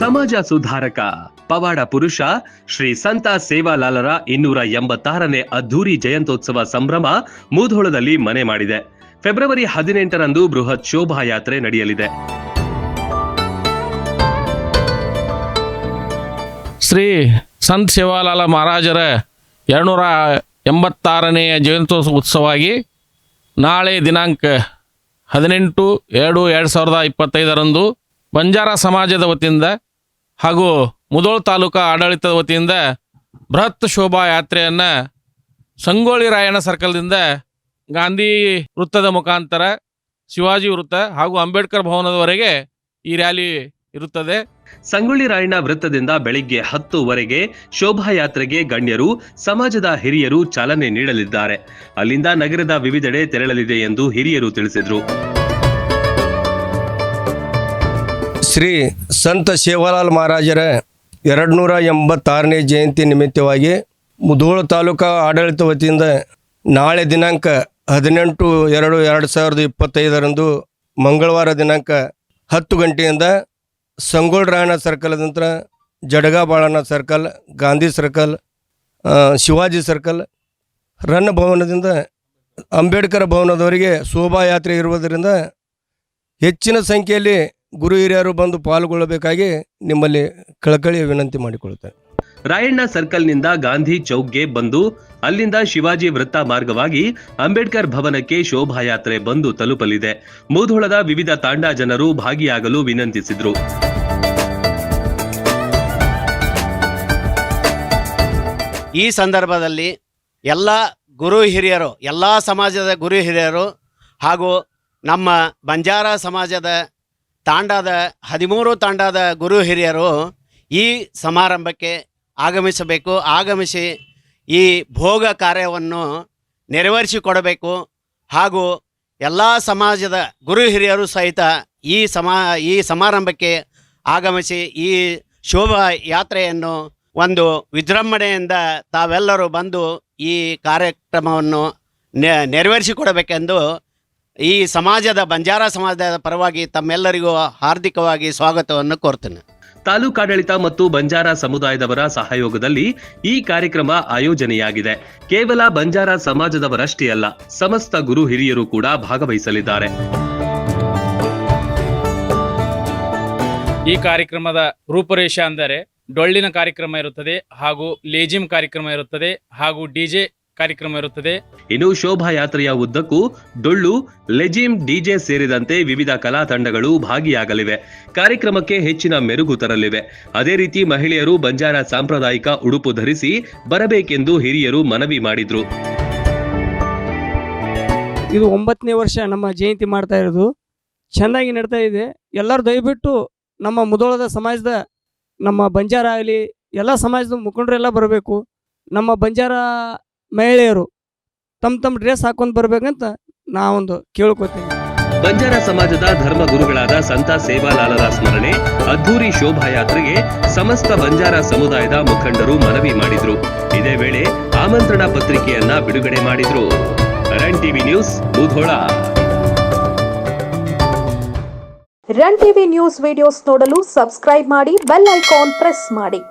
ಸಮಾಜ ಸುಧಾರಕ, ಪವಾಡ ಪುರುಷ, ಶ್ರೀ ಸಂತ ಸೇವಾಲಾಲರ ಇನ್ನೂರ ಎಂಬತ್ತಾರನೇ ಅದ್ಧೂರಿ ಜಯಂತೋತ್ಸವ ಸಂಭ್ರಮ ಮೂಧೋಳದಲ್ಲಿ ಮನೆ ಮಾಡಿದೆ. ಫೆಬ್ರವರಿ ಹದಿನೆಂಟರಂದು ಬೃಹತ್ ಶೋಭಾಯಾತ್ರೆ ನಡೆಯಲಿದೆ. ಶ್ರೀ ಸಂತ ಸೇವಾಲಾಲ ಮಹಾರಾಜರ ಎರಡುನೂರ ಎಂಬತ್ತಾರನೆಯ ಜಯಂತೋತ್ಸವ ಉತ್ಸವವಾಗಿ ನಾಳೆ ದಿನಾಂಕ ಹದಿನೆಂಟು ಎರಡು ಎರಡು ಸಾವಿರದ ಇಪ್ಪತ್ತೈದರಂದು ಬಂಜಾರ ಸಮಾಜದ ವತಿಯಿಂದ ಹಾಗೂ ಮುದೋಳ್ ತಾಲೂಕಾ ಆಡಳಿತದ ವತಿಯಿಂದ ಬೃಹತ್ ಶೋಭಾ ಯಾತ್ರೆಯನ್ನ ಸಂಗೊಳ್ಳಿ ರಾಯಣ್ಣ ಸರ್ಕಲ್ದಿಂದ ಗಾಂಧಿ ವೃತ್ತದ ಮುಖಾಂತರ ಶಿವಾಜಿ ವೃತ್ತ ಹಾಗೂ ಅಂಬೇಡ್ಕರ್ ಭವನದವರೆಗೆ ಈ ರ್ಯಾಲಿ ಇರುತ್ತದೆ. ಸಂಗೊಳ್ಳಿ ರಾಯಣ್ಣ ವೃತ್ತದಿಂದ ಬೆಳಿಗ್ಗೆ ಹತ್ತುವರೆಗೆ ಶೋಭಾಯಾತ್ರೆಗೆ ಗಣ್ಯರು, ಸಮಾಜದ ಹಿರಿಯರು ಚಾಲನೆ ನೀಡಲಿದ್ದಾರೆ. ಅಲ್ಲಿಂದ ನಗರದ ವಿವಿಧೆಡೆ ತೆರಳಲಿದೆ ಎಂದು ಹಿರಿಯರು ತಿಳಿಸಿದರು. ಶ್ರೀ ಸಂತ ಸೇವಾಲಾಲ್ ಮಹಾರಾಜರ ಎರಡು ನೂರ ಎಂಬತ್ತಾರನೇ ಜಯಂತಿ ನಿಮಿತ್ತವಾಗಿ ಮುಧೋಳ ತಾಲೂಕಾ ಆಡಳಿತ ವತಿಯಿಂದ ನಾಳೆ ದಿನಾಂಕ ಹದಿನೆಂಟು ಎರಡು ಎರಡು ಸಾವಿರದ ಇಪ್ಪತ್ತೈದರಂದು ಮಂಗಳವಾರ ದಿನಾಂಕ ಹತ್ತು ಗಂಟೆಯಿಂದ ಸಂಗೊಳ್ಳ ರಾಯಣ್ಣ ಸರ್ಕಲ್ ನಂತರ Jadaga Balanna circle, Gandhi circle Shivaji circle, Ranna ಭವನದಿಂದ Ambedkar ಭವನದವರೆಗೆ ಶೋಭಾಯಾತ್ರೆ ಇರುವುದರಿಂದ ಹೆಚ್ಚಿನ ಸಂಖ್ಯೆಯಲ್ಲಿ ಗುರು ಹಿರಿಯರು ಬಂದು ಪಾಲ್ಗೊಳ್ಳಬೇಕಾಗಿ ನಿಮ್ಮಲ್ಲಿ ಕಳಕಳಿಯ ವಿನಂತಿ ಮಾಡಿಕೊಳ್ಳುತ್ತೇನೆ. ರಾಯಣ್ಣ ಸರ್ಕಲ್ನಿಂದ ಗಾಂಧಿ ಚೌಕ್ಗೆ ಬಂದು ಅಲ್ಲಿಂದ ಶಿವಾಜಿ ವೃತ್ತ ಮಾರ್ಗವಾಗಿ ಅಂಬೇಡ್ಕರ್ ಭವನಕ್ಕೆ ಶೋಭಾಯಾತ್ರೆ ಬಂದು ತಲುಪಲಿದೆ. ಮೂಧೋಳದ ವಿವಿಧ ತಾಂಡಾ ಜನರು ಭಾಗಿಯಾಗಲು ವಿನಂತಿಸಿದ್ರು. ಈ ಸಂದರ್ಭದಲ್ಲಿ ಎಲ್ಲ ಗುರು ಹಿರಿಯರು ಎಲ್ಲ ಸಮಾಜದ ಗುರು ಹಿರಿಯರು ಹಾಗೂ ನಮ್ಮ ಬಂಜಾರ ಸಮಾಜದ ತಾಂಡಾದ, ಹದಿಮೂರು ತಾಂಡಾದ ಗುರು ಹಿರಿಯರು ಈ ಸಮಾರಂಭಕ್ಕೆ ಆಗಮಿಸಬೇಕು, ಆಗಮಿಸಿ ಈ ಭೋಗ ಕಾರ್ಯವನ್ನು ನೆರವೇರಿಸಿಕೊಡಬೇಕು. ಹಾಗೂ ಎಲ್ಲ ಸಮಾಜದ ಗುರು ಹಿರಿಯರು ಸಹಿತ ಈ ಸಮಾ, ಈ ಸಮಾರಂಭಕ್ಕೆ ಆಗಮಿಸಿ ಈ ಶೋಭಾ ಯಾತ್ರೆಯನ್ನು ಒಂದು ವಿಜೃಂಭಣೆಯಿಂದ ತಾವೆಲ್ಲರೂ ಬಂದು ಈ ಕಾರ್ಯಕ್ರಮವನ್ನು ನೆರವೇರಿಸಿಕೊಡಬೇಕೆಂದು ಈ ಸಮಾಜದ ಬಂಜಾರ ಸಮಾಜದ ಪರವಾಗಿ ತಮ್ಮೆಲ್ಲರಿಗೂ ಹಾರ್ದಿಕವಾಗಿ ಸ್ವಾಗತವನ್ನು ಕೋರ್ತೇನೆ. ತಾಲೂಕಾಡಳಿತ ಮತ್ತು ಬಂಜಾರ ಸಮುದಾಯದವರ ಸಹಯೋಗದಲ್ಲಿ ಈ ಕಾರ್ಯಕ್ರಮ ಆಯೋಜನೆಯಾಗಿದೆ. ಕೇವಲ ಬಂಜಾರ ಸಮಾಜದವರಷ್ಟೇ ಅಲ್ಲ ಸಮಸ್ತ ಗುರು ಹಿರಿಯರು ಕೂಡ ಭಾಗವಹಿಸಲಿದ್ದಾರೆ. ಈ ಕಾರ್ಯಕ್ರಮದ ರೂಪುರೇಷ ಅಂದರೆ ಡೊಳ್ಳಿನ ಕಾರ್ಯಕ್ರಮ ಇರುತ್ತದೆ ಹಾಗೂ ಲೇಜಿಮ್ ಕಾರ್ಯಕ್ರಮ ಇರುತ್ತದೆ ಹಾಗೂ ಡಿಜೆ ಕಾರ್ಯಕ್ರಮ ಇರುತ್ತದೆ. ಇನ್ನು ಶೋಭಾಯಾತ್ರೆಯ ಉದ್ದಕ್ಕೂ ಡೊಳ್ಳು ಲೆಜಿಮ್ ಡಿಜೆ ಸೇರಿದಂತೆ ವಿವಿಧ ಕಲಾ ತಂಡಗಳು ಭಾಗಿಯಾಗಲಿವೆ. ಕಾರ್ಯಕ್ರಮಕ್ಕೆ ಹೆಚ್ಚಿನ ಮೆರುಗು ತರಲಿವೆ. ಅದೇ ರೀತಿ ಮಹಿಳೆಯರು ಬಂಜಾರ ಸಾಂಪ್ರದಾಯಿಕ ಉಡುಪು ಧರಿಸಿ ಬರಬೇಕೆಂದು ಹಿರಿಯರು ಮನವಿ ಮಾಡಿದ್ರು. ಇದು ಒಂಬತ್ತನೇ ವರ್ಷ ನಮ್ಮ ಜಯಂತಿ ಮಾಡ್ತಾ ಇರೋದು. ಚೆನ್ನಾಗಿ ನಡ್ತಾ ಇದೆ. ಎಲ್ಲರೂ ದಯವಿಟ್ಟು ನಮ್ಮ ಮುದೋಳದ ಸಮಾಜದ ನಮ್ಮ ಬಂಜಾರ ಆಗಲಿ ಎಲ್ಲ ಸಮಾಜದ ಮುಖಂಡರೆಲ್ಲ ಬರಬೇಕು. ನಮ್ಮ ಬಂಜಾರ ಮಹಿಳೆಯರು ತಮ್ಮ ತಮ್ಮ ಡ್ರೆಸ್ ಹಾಕೊಂಡು ಬರ್ಬೇಕಂತ ನಾವೊಂದು ಕೇಳ್ಕೊತೀನಿ ಬಂಜಾರ ಸಮಾಜದ ಧರ್ಮ ಗುರುಗಳಾದ ಸಂತ ಸೇವಾಲಾಲರ ಸ್ಮರಣೆ ಅದ್ಧೂರಿ ಶೋಭಾಯಾತ್ರೆಗೆ ಸಮಸ್ತ ಬಂಜಾರ ಸಮುದಾಯದ ಮುಖಂಡರು ಮನವಿ ಮಾಡಿದ್ರು. ಇದೇ ವೇಳೆ ಆಮಂತ್ರಣ ಪತ್ರಿಕೆಯನ್ನ ಬಿಡುಗಡೆ ಮಾಡಿದ್ರು. Run TV news Budhola run TV news videos ನೋಡಲು ಸಬ್ಸ್ಕ್ರೈಬ್ ಮಾಡಿ ಬೆಲ್ ಐಕಾನ್ ಪ್ರೆಸ್ ಮಾಡಿ.